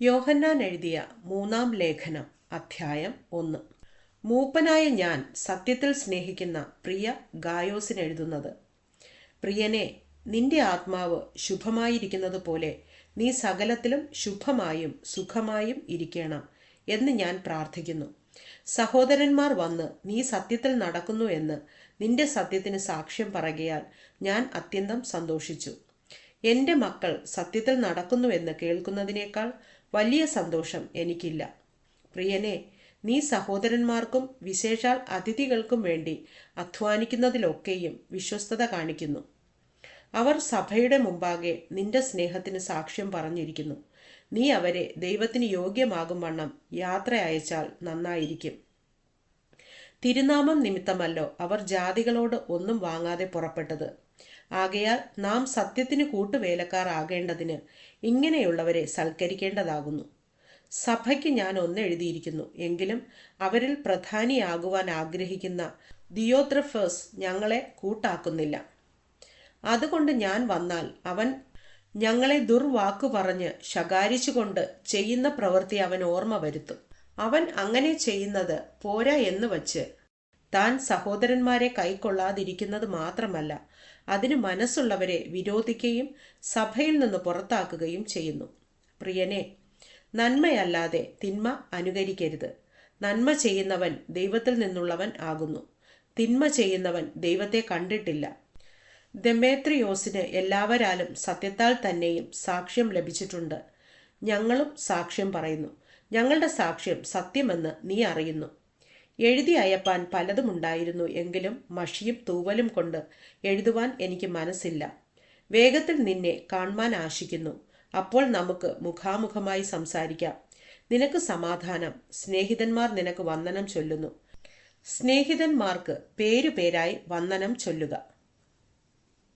യോഹന്നാൻ എഴുതിയ മൂന്നാം ലേഖനം അധ്യായം ഒന്ന്. മൂപ്പനായ ഞാൻ സത്യത്തിൽ സ്നേഹിക്കുന്ന പ്രിയ ഗായോസിന് എഴുതുന്നത്. പ്രിയനെ നിന്റെ ആത്മാവ് ശുഭമായിരിക്കുന്നത് പോലെ നീ സകലത്തിലും ശുഭമായും സുഖമായും ഇരിക്കണം എന്ന് ഞാൻ പ്രാർത്ഥിക്കുന്നു. സഹോദരന്മാർ വന്ന് നീ സത്യത്തിൽ നടക്കുന്നു എന്ന് നിന്റെ സത്യത്തിന് സാക്ഷ്യം പറയുകയാൽ ഞാൻ അത്യന്തം സന്തോഷിച്ചു. എന്റെ മക്കൾ സത്യത്തിൽ നടക്കുന്നുവെന്ന് കേൾക്കുന്നതിനേക്കാൾ വലിയ സന്തോഷം എനിക്കില്ല. പ്രിയനെ നീ സഹോദരന്മാർക്കും വിശേഷാൽ അതിഥികൾക്കും വേണ്ടി അധ്വാനിക്കുന്നതിലൊക്കെയും വിശ്വസ്തത കാണിക്കുന്നു. അവർ സഭയുടെ മുമ്പാകെ നിന്റെ സ്നേഹത്തിന് സാക്ഷ്യം പറഞ്ഞിരിക്കുന്നു. നീ അവരെ ദൈവത്തിന് യോഗ്യമാകും വണ്ണം യാത്ര അയച്ചാൽ നന്നായിരിക്കും. തിരുനാമം നിമിത്തമല്ലോ അവർ ജാതികളോട് ഒന്നും വാങ്ങാതെ പുറപ്പെട്ടത്. ആകയാൽ നാം സത്യത്തിന് കൂട്ടുവേലക്കാർ ആകേണ്ടതിന് ഇങ്ങനെയുള്ളവരെ സൽക്കരിക്കേണ്ടതാകുന്നു. സഭയ്ക്ക് ഞാൻ ഒന്നെഴുതിയിരിക്കുന്നു. എങ്കിലും അവരിൽ പ്രധാനിയാകുവാൻ ആഗ്രഹിക്കുന്ന ദിയോത്രഫേഴ്സ് ഞങ്ങളെ കൂട്ടാക്കുന്നില്ല. അതുകൊണ്ട് ഞാൻ വന്നാൽ അവൻ ഞങ്ങളെ ദുർവാക്കു പറഞ്ഞ് ശകാരിച്ചുകൊണ്ട് ചെയ്യുന്ന പ്രവൃത്തി അവൻ ഓർമ്മ വരുത്തും. അവൻ അങ്ങനെ ചെയ്യുന്നത് പോരാ എന്ന് വച്ച് താൻ സഹോദരന്മാരെ കൈക്കൊള്ളാതിരിക്കുന്നത് മാത്രമല്ല അതിന് മനസ്സുള്ളവരെ വിരോധിക്കുകയും സഭയിൽ നിന്ന് പുറത്താക്കുകയും ചെയ്യുന്നു. പ്രിയനെ നന്മയല്ലാതെ തിന്മ അനുകരിക്കരുത്. നന്മ ചെയ്യുന്നവൻ ദൈവത്തിൽ നിന്നുള്ളവൻ ആകുന്നു. തിന്മ ചെയ്യുന്നവൻ ദൈവത്തെ കണ്ടിട്ടില്ല. ദമേത്രിയോസിന് എല്ലാവരാലും സത്യത്താൽ തന്നെയും സാക്ഷ്യം ലഭിച്ചിട്ടുണ്ട്. ഞങ്ങളും സാക്ഷ്യം പറയുന്നു. ഞങ്ങളുടെ സാക്ഷ്യം സത്യമെന്ന് നീ അറിയുന്നു. എഴുതി അയപ്പാൻ പലതുമുണ്ടായിരുന്നു എങ്കിലും മഷിയും തൂവലും കൊണ്ട് എഴുതുവാൻ എനിക്ക് മനസ്സില്ല. വേഗത്തിൽ നിന്നെ കാണുവാൻ ആശിക്കുന്നു. അപ്പോൾ നമുക്ക് മുഖാമുഖമായി സംസാരിക്കാം. നിനക്ക് സമാധാനം. സ്നേഹിതന്മാർ നിനക്ക് വന്ദനം ചൊല്ലുന്നു. സ്നേഹിതന്മാർക്ക് പേരുപേരായി വന്ദനം ചൊല്ലുക.